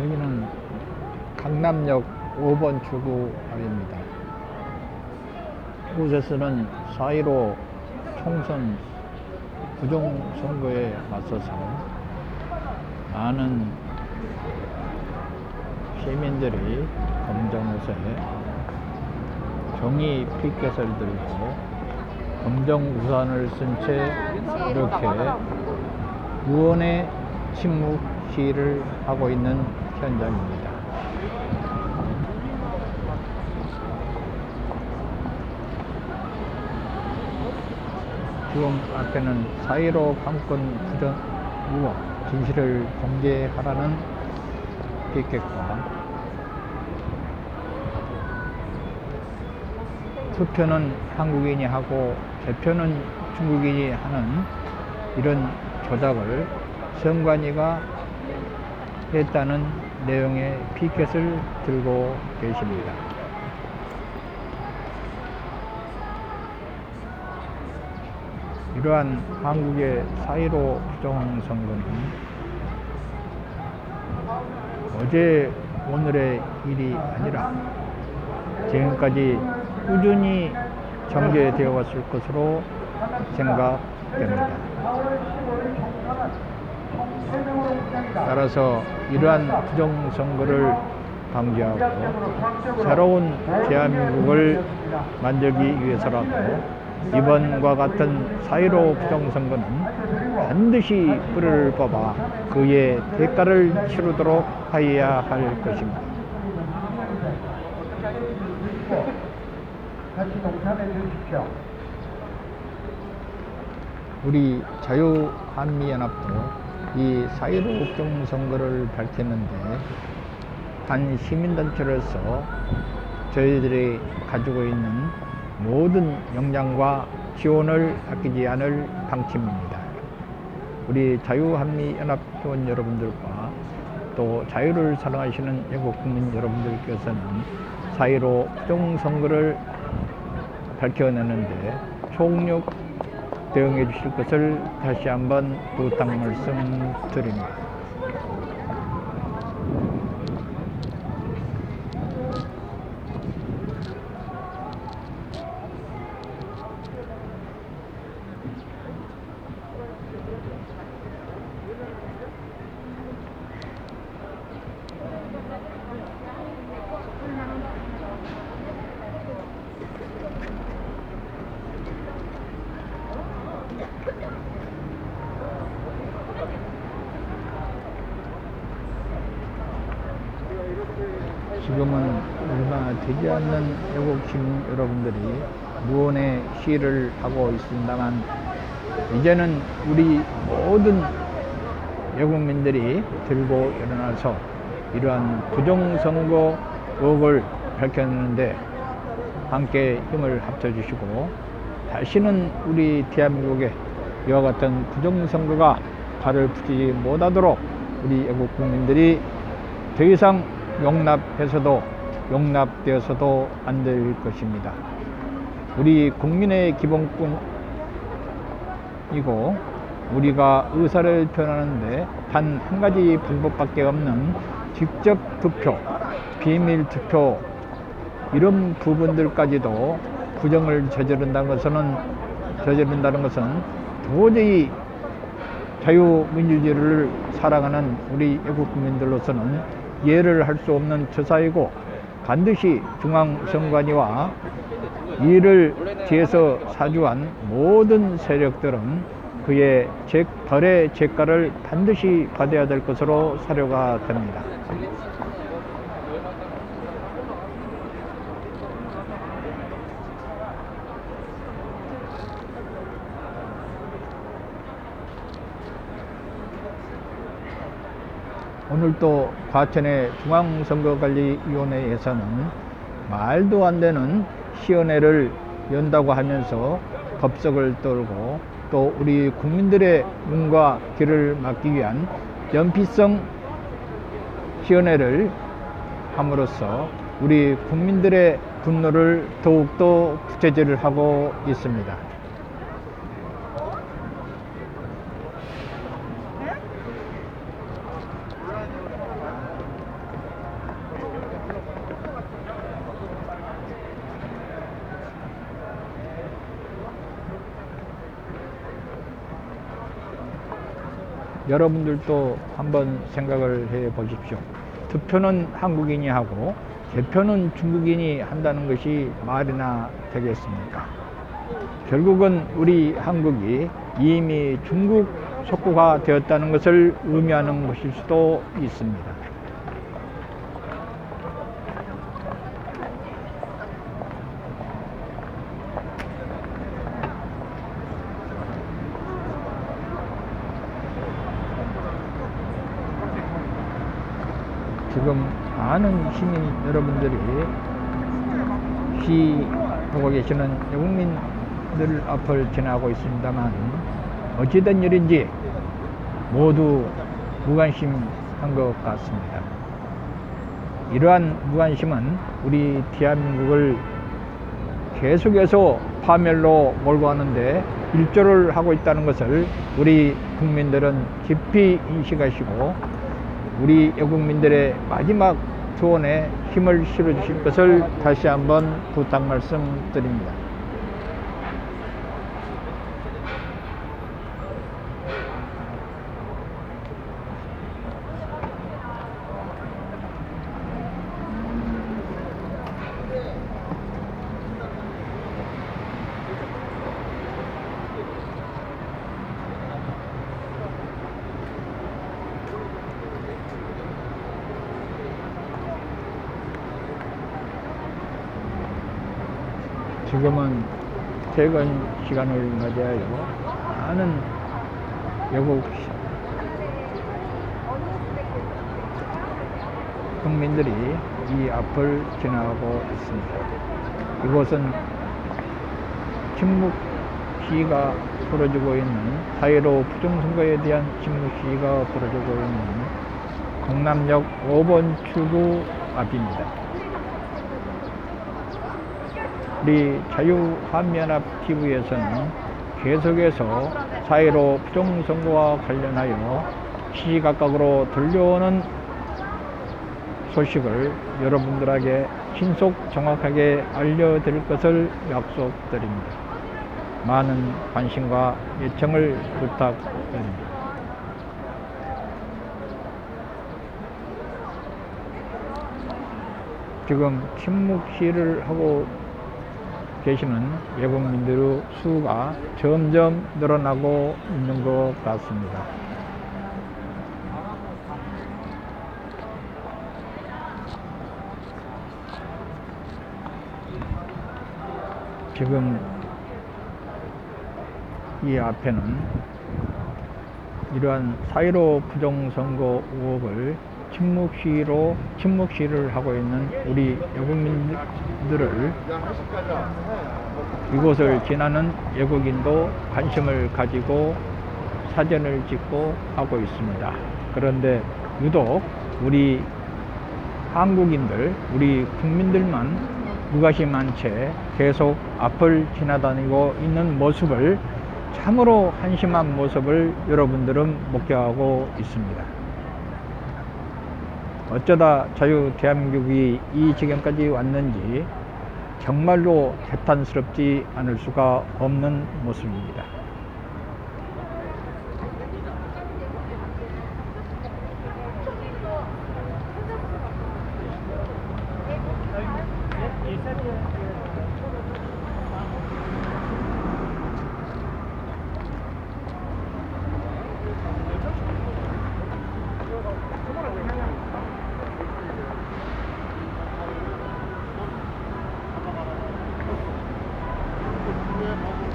여기는 강남역 5번 출구입니다. 이곳에서는 4.15 총선 부정선거에 맞서서 많은 시민들이 검정옷에 정의 피켓을 들고 검정 우산을 쓴 채 이렇게 무언의 침묵 시위를 하고 있는 현장입니다. 지금 앞에는 4.15 강권 부정 의혹 진실을 공개하라는 피켓과 투표는 한국인이 하고 개표는 중국인이 하는 이런 조작을 선관위가 했다는 내용의 피켓을 들고 계십니다. 이러한 한국의 4.15 부정 선거는 어제 오늘의 일이 아니라 지금까지 꾸준히 전개되어 왔을 것으로 생각됩니다. 따라서 이러한 부정선거를 방지하고 새로운 대한민국을 만들기 위해서라도 이번과 같은 4.15 부정선거는 반드시 뿌리를 뽑아 그의 대가를 치르도록 하여야 할 것입니다. 우리 자유한미연합도 이4.15 국정선거를 밝혔는데 한 시민단체로서 저희들이 가지고 있는 모든 역량과 지원을 아끼지 않을 방침입니다. 우리 자유한미연합 회원 여러분들과 또 자유를 사랑하시는 애국 국민 여러분들께서는 4.15 부정선거를 밝혀내는데 총력 대응해 주실 것을 다시 한번 부탁 말씀드립니다. 지금은 얼마 되지 않는 애국 시민 여러분들이 무언의 시위를 하고 있습니다만 이제는 우리 모든 애국민들이 들고 일어나서 이러한 부정선거 의혹을 밝혀내는데 함께 힘을 합쳐주시고 다시는 우리 대한민국에 이와 같은 부정선거가 발을 붙이지 못하도록 우리 애국 국민들이 더 이상 용납해서도 용납되어서도 안 될 것입니다. 우리 국민의 기본권이고 우리가 의사를 표현하는데 단 한 가지 방법밖에 없는 직접 투표, 비밀 투표 이런 부분들까지도 부정을 저지른다는 것은 저지른다는 것은 도저히 자유민주주의를 사랑하는 우리 애국 국민들로서는 이해를 할 수 없는 처사이고 반드시 중앙선관위와 이를 뒤에서 사주한 모든 세력들은 그의 제, 벌의 죄가를 반드시 받아야 될 것으로 사료가 됩니다. 오늘 또 과천의 중앙선거관리위원회에서는 말도 안 되는 시연회를 연다고 하면서 법석을 떨고 또 우리 국민들의 눈과 귀를 막기 위한 연피성 시연회를 함으로써 우리 국민들의 분노를 더욱더 부채질을 하고 있습니다. 여러분들도 한번 생각을 해 보십시오. 투표는 한국인이 하고 개표는 중국인이 한다는 것이 말이나 되겠습니까? 결국은 우리 한국이 이미 중국 속국화 되었다는 것을 의미하는 것일 수도 있습니다. 지금 많은 시민 여러분들이 시하고 계시는 영국민들 앞을 지나고 있습니다만 어찌된 일인지 모두 무관심한 것 같습니다. 이러한 무관심은 우리 대한민국을 계속해서 파멸로 몰고 가는데 일조를 하고 있다는 것을 우리 국민들은 깊이 인식하시고 우리 애국민들의 마지막 조언에 힘을 실어 주실 것을 다시 한번 부탁 말씀드립니다. 지금은 퇴근 시간을 맞이하여 많은 외국 국민들이 이 앞을 지나가고 있습니다. 이곳은 침묵 시위가 벌어지고 있는 사회로 부정선거에 대한 침묵 시위가 벌어지고 있는 강남역 5번 출구 앞입니다. 우리 자유한미연합 TV에서는 계속해서 사회로 부정선거와 관련하여 시시각각으로 들려오는 소식을 여러분들에게 신속 정확하게 알려드릴 것을 약속드립니다. 많은 관심과 예청을 부탁드립니다. 지금 침묵 시를 하고 계시는 외국민들의 수가 점점 늘어나고 있는 것 같습니다. 지금 이 앞에는 이러한 사이로 부정선거 의혹을 침묵 시로 침묵 시를 하고 있는 우리 외국민들을 이곳을 지나는 외국인도 관심을 가지고 사진을 찍고 하고 있습니다. 그런데 유독 우리 한국인들, 우리 국민들만 무관심한 채 계속 앞을 지나다니고 있는 모습을 참으로 한심한 모습을 여러분들은 목격하고 있습니다. 어쩌다 자유 대한민국이 이 지경까지 왔는지 정말로 개탄스럽지 않을 수가 없는 모습입니다.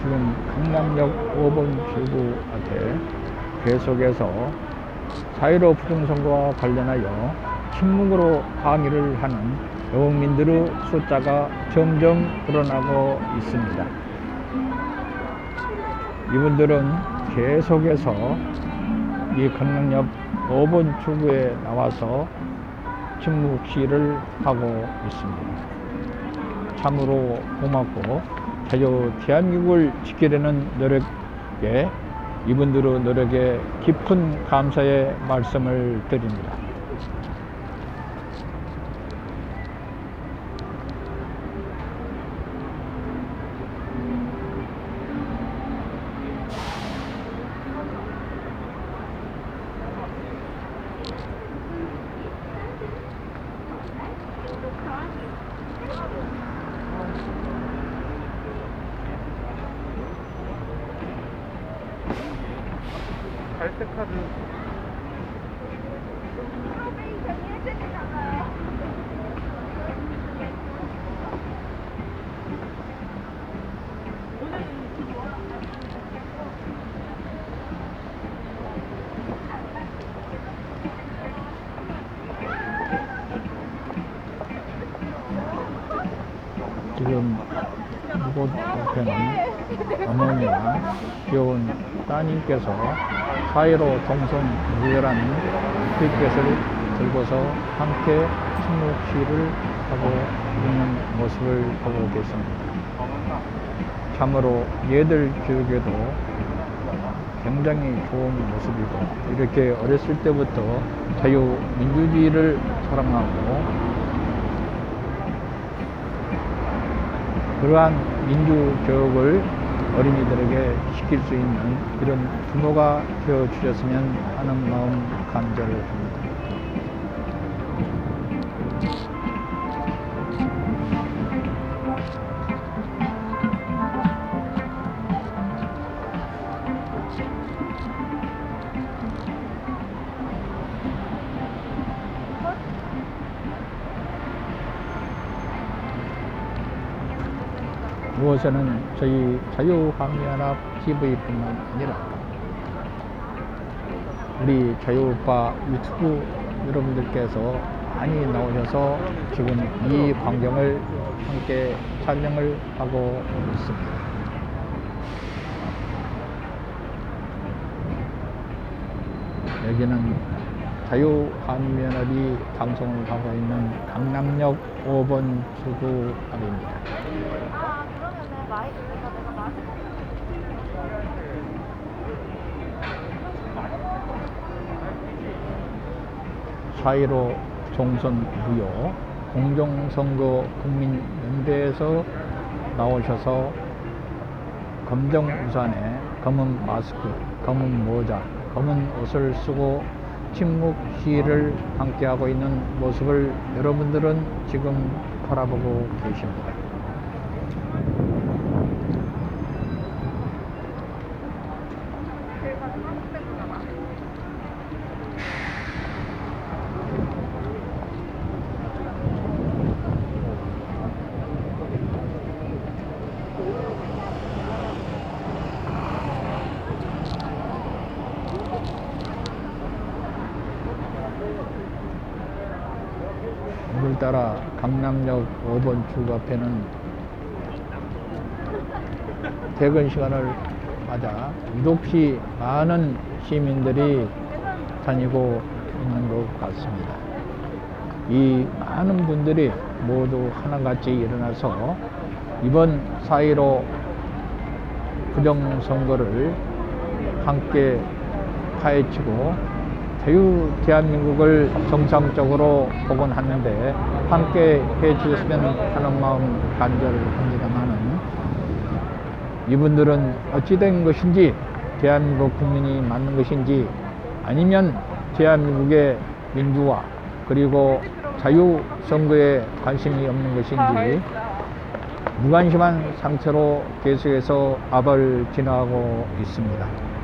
지금 강남역 5번 출구 앞에 계속해서 사회로 부정선거와 관련하여 침묵으로 항의를 하는 영국민들의 숫자가 점점 늘어나고 있습니다. 이분들은 계속해서 이 강남역 5번 출구에 나와서 침묵 시위를 하고 있습니다. 참으로 고맙고 자유 대한민국을 지키려는 노력에 이분들의 노력에 깊은 감사의 말씀을 드립니다. 지금 이곳 앞에는 어머니와 귀여운 따님께서 사이로 동선 무열한 pit켓을 들고서 함께 침묵시를 하고 있는 모습을 보고 계십니다. 참으로 얘들 교육에도 굉장히 좋은 모습이고 이렇게 어렸을 때부터 자유민주주의를 사랑하고 그러한 민주 교육을 어린이들에게 시킬 수 있는 그런 부모가 되어 주셨으면 하는 마음 간절을 합니다. 무엇에는 저희 자유한미연합 TV뿐만 아니라 우리 자유우파 유튜브 여러분들께서 많이 나오셔서 지금 이 광경을 함께 촬영을 하고 있습니다. 여기는 자유한미연합이 방송을 하고 있는 강남역 5번 출구 앞입니다. 아 그러면은 마이크가 내가 마이크 사이로 총선 무효 공정선거 국민연대에서 나오셔서 검정 우산에 검은 마스크, 검은 모자, 검은 옷을 쓰고 침묵 시위를 함께하고 있는 모습을 여러분들은 지금 바라보고 계십니다. 강남역 5번 출 앞에는 퇴근 시간을 맞아 유독시 많은 시민들이 다니고 있는 것 같습니다. 이 많은 분들이 모두 하나같이 일어나서 이번 4.15 부정선거를 함께 파헤치고 자유 대한민국을 정상적으로 복원하는데 함께 해 주셨으면 하는 마음 간절을 합니다만은 이분들은 어찌된 것인지 대한민국 국민이 맞는 것인지 아니면 대한민국의 민주화 그리고 자유 선거에 관심이 없는 것인지 무관심한 상태로 계속해서 압을 지나가고 있습니다.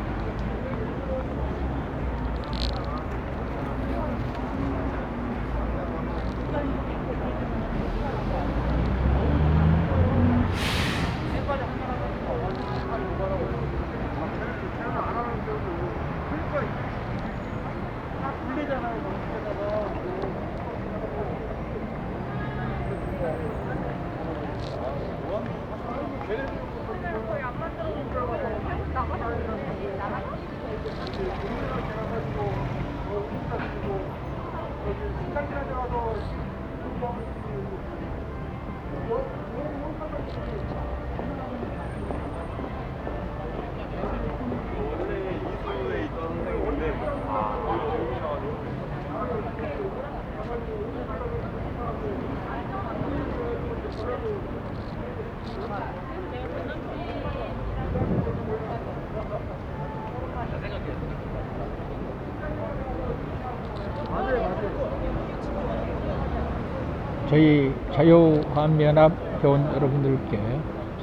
저희 자유한미연합 회원 여러분들께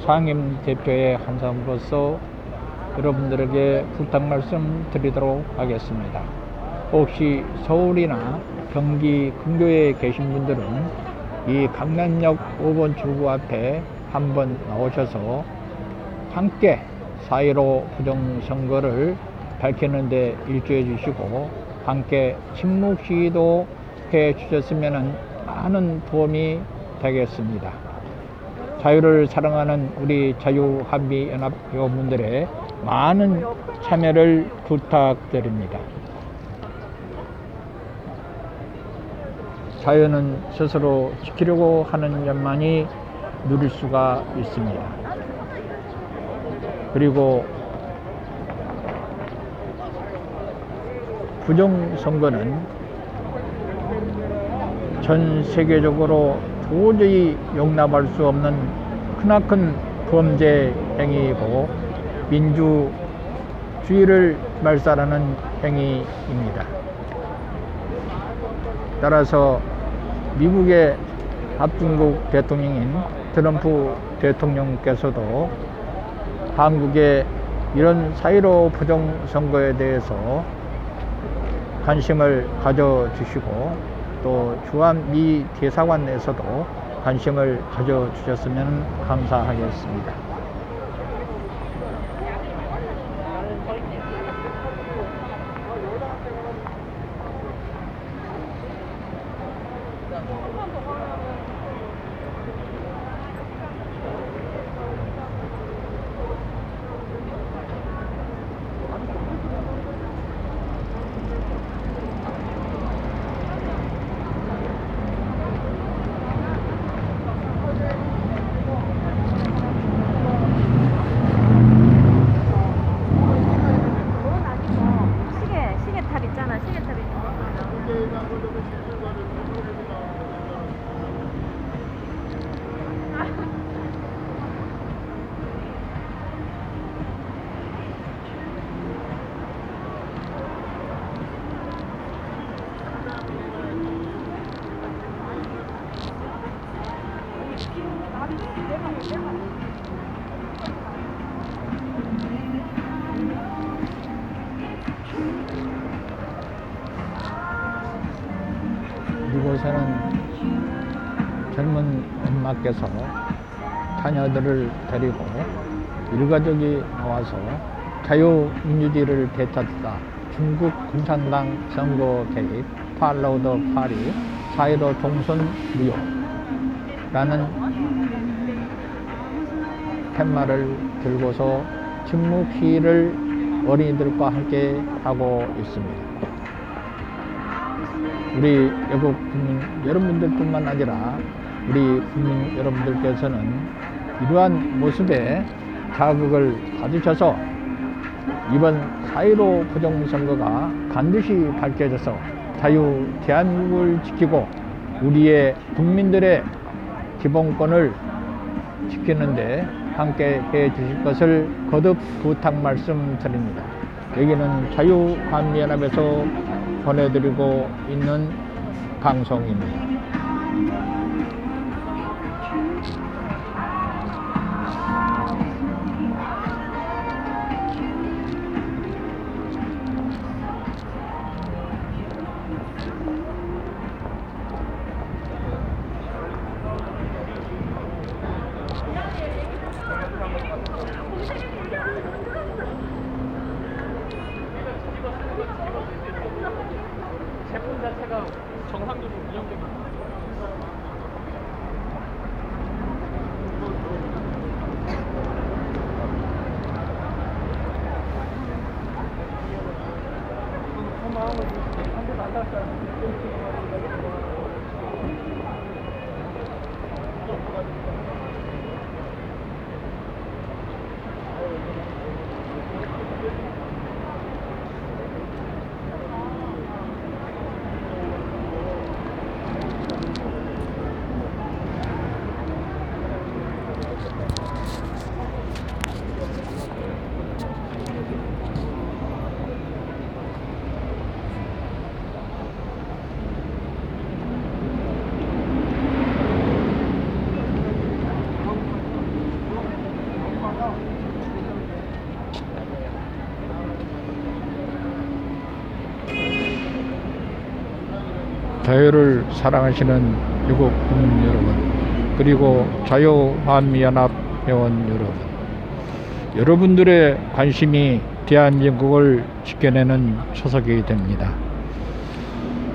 상임 대표의 한 사람으로서 여러분들에게 부탁 말씀 드리도록 하겠습니다. 혹시 서울이나 경기 근교에 계신 분들은 이 강남역 5번 출구 앞에 한번 나오셔서 함께 4.15 부정선거를 밝히는데 일조해 주시고 함께 침묵 시위도 해 주셨으면 많은 도움이 되겠습니다. 자유를 사랑하는 우리 자유한미연합 회원분들의 많은 참여를 부탁드립니다. 자유는 스스로 지키려고 하는 것만이 누릴 수가 있습니다. 그리고 부정선거는 전 세계적으로 도저히 용납할 수 없는 크나큰 범죄 행위이고 민주주의를 말살하는 행위입니다. 따라서 미국의 합중국 대통령인 트럼프 대통령께서도 한국의 이런 사이로 부정 선거에 대해서 관심을 가져주시고 또 주한 미 대사관에서도 관심을 가져주셨으면 감사하겠습니다. 엄마께서 자녀들을 데리고 일가족이 나와서 자유민주주의를 되찾다 중국共产당 선거 개입 팔로우 더 파리 사이로 동선 무효라는 팻말을 들고서 침묵 시위를 어린이들과 함께 하고 있습니다. 우리 외국 국민 여러분들뿐만 아니라 우리 국민 여러분들께서는 이러한 모습에 자극을 받으셔서 이번 4.15 부정선거가 반드시 밝혀져서 자유 대한민국을 지키고 우리의 국민들의 기본권을 지키는데 함께 해 주실 것을 거듭 부탁 말씀드립니다. 여기는 자유한미연합에서 보내드리고 있는 방송입니다. 자유를 사랑하시는 외국 국민 여러분, 그리고 자유한미연합 회원 여러분, 여러분들의 관심이 대한민국을 지켜내는 초석이 됩니다.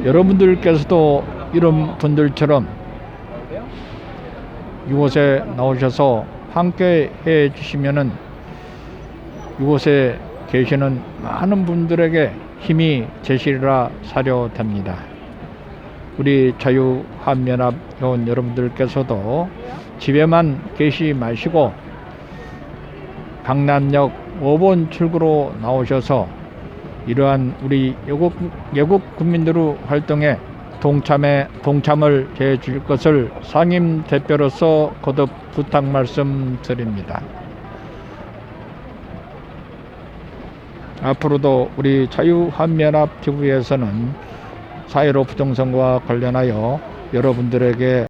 여러분들께서도 이런 분들처럼 이곳에 나오셔서 함께 해 주시면은 이곳에 계시는 많은 분들에게 힘이 제시라 사려 됩니다. 우리 자유한연합 회원 여러분들께서도 집에만 계시 마시고 강남역 5번 출구로 나오셔서 이러한 우리 외국, 외국 국민들의 활동에 동참에 동참을 해줄 것을 상임 대표로서 거듭 부탁 말씀드립니다. 앞으로도 우리 자유한연합 TV에서는 사회로 부정선거와 관련하여 여러분들에게